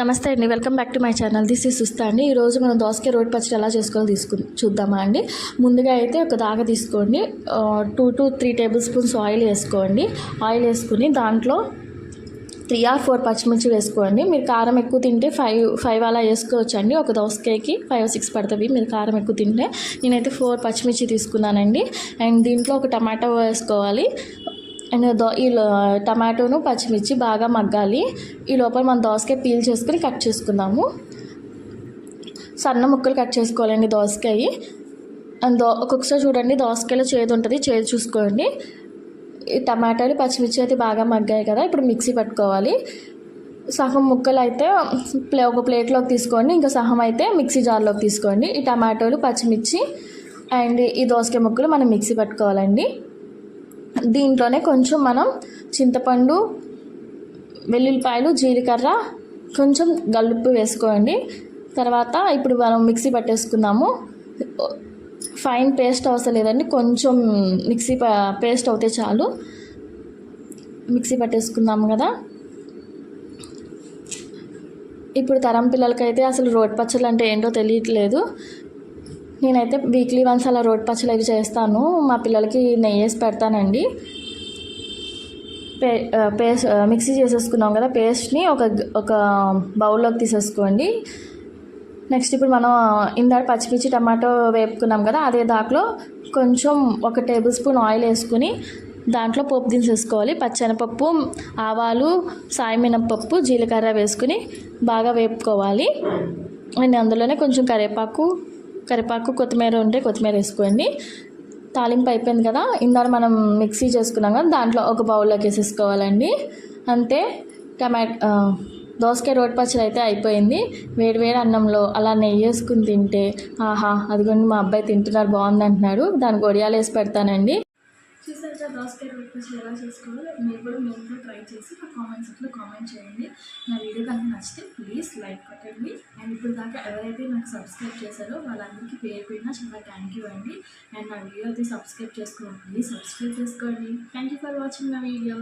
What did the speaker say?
నమస్తే అండి. Welcome back to my channel this is Susta అండి. ఈరోజు మనం దోసకాయ రోడ్ పచ్చడి ఎలా చేసుకోవాలో తీసుకు చూద్దామా అండి? ముందుగా అయితే ఒక దాగ తీసుకోండి. Two to three tablespoons oil వేసుకోండి. ఆయిల్ వేసుకుని దాంట్లో త్రీ ఆర్ ఫోర్ పచ్చిమిర్చి వేసుకోండి. మీరు కారం ఎక్కువ తింటే ఫైవ్ ఫైవ్ అలా వేసుకోవచ్చు అండి ఒక దోసకాయకి ఫైవ్ సిక్స్ పడుతుంది మీరు కారం ఎక్కువ తింటే నేనైతే ఫోర్ పచ్చిమిర్చి తీసుకున్నానండి. అండ్ దీంట్లో ఒక టమాటో వేసుకోవాలి. అండ్ దో ఈ టమాటోను పచ్చిమిర్చి బాగా మగ్గాలి. ఈ లోపల మనం దోసకాయ పీల్ చేసుకుని కట్ చేసుకుందాము. సన్న ముక్కలు కట్ చేసుకోవాలండి దోసకాయ. అండ్ దో ఒక్కొక్కసారి చూడండి దోసకాయలో చేదు ఉంటుంది చేదు చూసుకోండి. ఈ టమాటాలు పచ్చిమిర్చి అయితే బాగా మగ్గాయి కదా ఇప్పుడు మిక్సీ పట్టుకోవాలి. సగం ముక్కలు అయితే ప్లే ఒక ప్లేట్లోకి తీసుకోండి ఇంకా సగం అయితే మిక్సీ జార్లోకి తీసుకోండి. ఈ టమాటోలు పచ్చిమిర్చి అండ్ ఈ దోసకాయ ముక్కలు మనం మిక్సీ పట్టుకోవాలండి. దీంట్లోనే కొంచెం మనం చింతపండు వెల్లుల్లిపాయలు జీలకర్ర కొంచెం గల్లుప్పు వేసుకోండి. తర్వాత ఇప్పుడు మనం మిక్సీ పట్టేసుకున్నాము ఫైన్ పేస్ట్ అవసరం లేదండి. కొంచెం మిక్సీ ప- పేస్ట్ అవుతే చాలు. మిక్సీ పట్టేసుకుందాము కదా. ఇప్పుడు తరం పిల్లలకైతే అసలు రోడ్ పచ్చళ్ళు అంటే ఏంటో తెలియట్లేదు. నేనైతే వీక్లీ వన్స్ అలా రోడ్ పచ్చలు అవి చేస్తాను. మా పిల్లలకి నెయ్యి వేసి పెడతానండి. పే పేస్ట్ మిక్సీ చేసేసుకున్నాం కదా పేస్ట్ని ఒక ఒక బౌల్లోకి తీసేసుకోండి. నెక్స్ట్ ఇప్పుడు మనం ఇందాక పచ్చిమిర్చి టమాటో వేపుకున్నాం కదా అదే దాంట్లో కొంచెం ఒక టేబుల్ స్పూన్ ఆయిల్ వేసుకుని దాంట్లో పప్పు దించేసుకోవాలి. పచ్చెనపప్పు ఆవాలు సాయి మినపప్పు జీలకర్ర వేసుకుని బాగా వేపుకోవాలి. అండ్ అందులోనే కొంచెం కరివేపాకు కరివేపాకు కొత్తిమీర ఉంటే కొత్తిమీర వేసుకోండి. తాలింపు అయిపోయింది కదా ఇందాక మనం మిక్సీ చేసుకున్నాం కదా దాంట్లో ఒక బౌల్లోకి వేసేసుకోవాలండి. అంతే టమాటో దోసకాయ రోటి పచ్చడి అయితే అయిపోయింది. వేడి వేడి అన్నంలో అలా నెయ్యి వేసుకుని తింటే ఆహా అదిగోండి మా అబ్బాయి తింటున్నారు బాగుంది అంటున్నాడు. దానికి ఒడియాలు వేసి పెడతానండి. చూసారు కదా దోసకాయ రోటి ఎలా చేసుకోవాలో మీరు కూడా మీరు కూడా ట్రై చేసి నా కామెంట్ సెక్షన్లో కామెంట్ చేయండి. నా వీడియో కనుక నచ్చితే ప్లీజ్ లైక్ కొట్టండి. అండ్ ఇప్పుడు దాకా ఎవరైతే నాకు సబ్స్క్రైబ్ చేశారో వాళ్ళందరికీ పేరు పెట్టినా చాలా థ్యాంక్ యూ అండి. అండ్ నా వీడియో అయితే సబ్స్క్రైబ్ చేసుకోండి. ప్లీజ్ సబ్స్క్రైబ్ చేసుకోండి. థ్యాంక్ యూ ఫర్ వాచింగ్ నా వీడియో